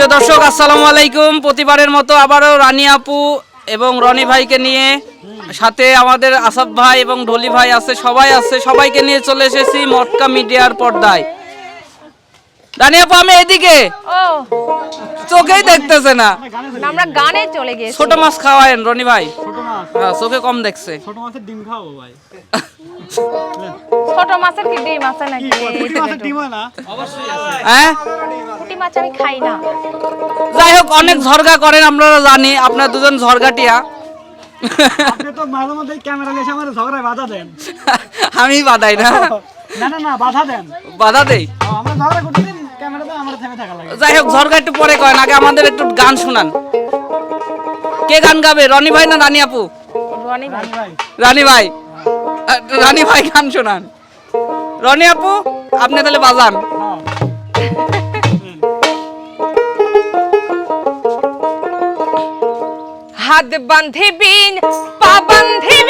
সুপ্রিয় দর্শক আসসালামু আলাইকুম। প্রতিবারের মতো আবারও রানী আপু এবং রনি ভাইকে নিয়ে সাথে আমাদের আসাফ ভাই এবং ঢলি ভাই আছে সবাই আছে সবাইকে নিয়ে চলে এসেছি মটকা মিডিয়ার পর্দায়। রানী আপু আমি এদিকে ও। চোখেই দেখতেছে না। আমরা গানে চলে গিয়েছি। ছোট মাছ খাওয়ায়েন রনি ভাই। ছোট মাছ। হ্যাঁ, চোখে কম দেখছে। ছোট মাছের ডিম খাওয়াবো ভাই। ছোট মাছের কি ডিম আছে নাকি? মাছের ডিম হয় না। হ্যাঁ? পুঁটি মাছ আমি খাই না। যাই হোক অনেক ঝরগা করেন আপনারা জানি আপনার দুজন ঝরগাটিয়া। আপনি তো মাঝে মধ্যে ক্যামেরা নিয়ে আমার ঝগড়ায় বাধা দেন। আমি বাধাই না। না না না বাধা দেন। বাধা দেই? আমরা ঝগড়া করতে দিন ক্যামেরাতে আমার থেমে থাকা লাগে। যাই হোক ঝরগা একটু পরে কয়েন আগে আমাদের একটু গান শোনান। কে গান গাবে রনি ভাই না রানী আপু? রনি ভাই। রানী ভাই। রানী ভাই গান শোনান। রনি আপু আপনি তাহলে বাজান। হাত বান্ধিবি পা বান্ধিবি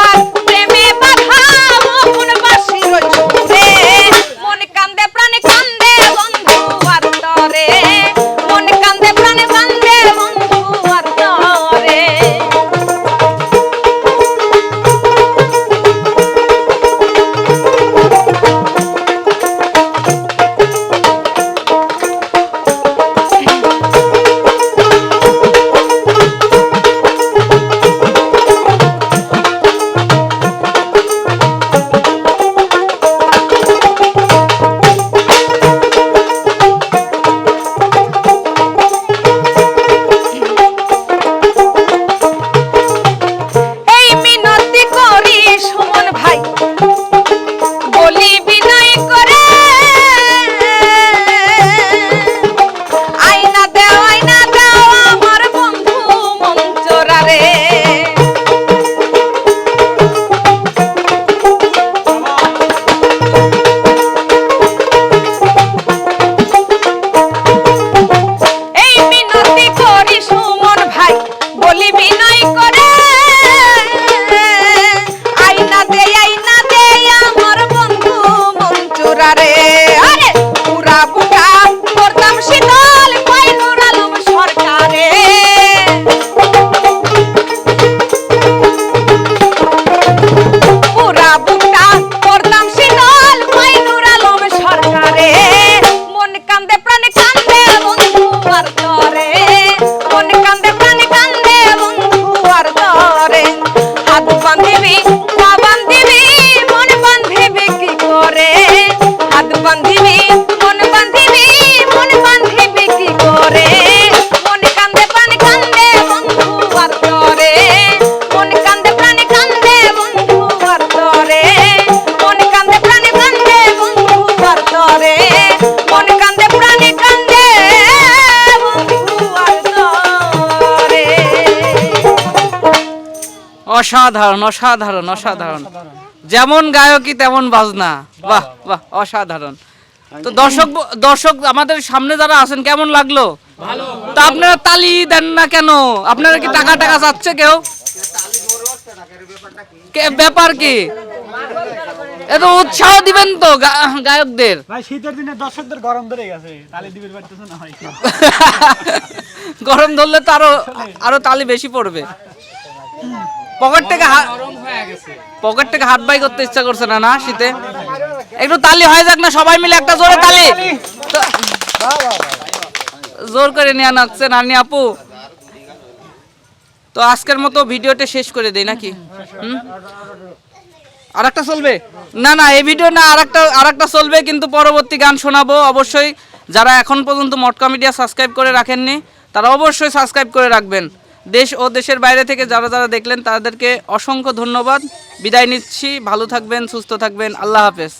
অসাধারণ অসাধারণ অসাধারণ। যেমন গায়কই তেমন বাজনা। বাহ বাহ অসাধারণ। তো দর্শক দর্শক আমাদের সামনে যারা আছেন কেমন লাগল? তা আপনারা তালি দেন না কেন? আপনারা কি টাকা টাকা চাচ্ছে কেউ? কে- ব্যাপার কি? এত উৎসাহ দিবেন তো গায়কদের। ভাই শীতের দিনে দর্শকদের গরম ধরে গেছে। তালি দিবির পারতেছে না ভাই গরম ধরলে তো আরও আরও তালি বেশি পড়বে। পকেট থেকে হাত পকেট থেকে হাত বাই করতে ইচ্ছা করছে না না শীতে? একটু তালি হয়ে যাক না সবাই মিলে একটা জোরে তালি। জোর করে নিয়ে নাচছে নানি আপু। তো আজকের মতো ভিডিওটা শেষ করে দেই নাকি? হুম? আর একটা চলবে? না না এই ভিডিও না আরেকটা আরেকটা চলবে কিন্তু পরবর্তী গান শোনাবো অবশ্যই। যারা এখন পর্যন্ত মটকা মিডিয়া সাবস্ক্রাইব করে রাখেননি তারা অবশ্যই সাবস্ক্রাইব করে রাখবেন। দেশ ও দেশের বাইরে থেকে যারা যারা দেখলেন তাদেরকে অসংখ্য ধন্যবাদ। বিদায় নিচ্ছি। ভালো থাকবেন, সুস্থ থাকবেন। আল্লাহ হাফেজ।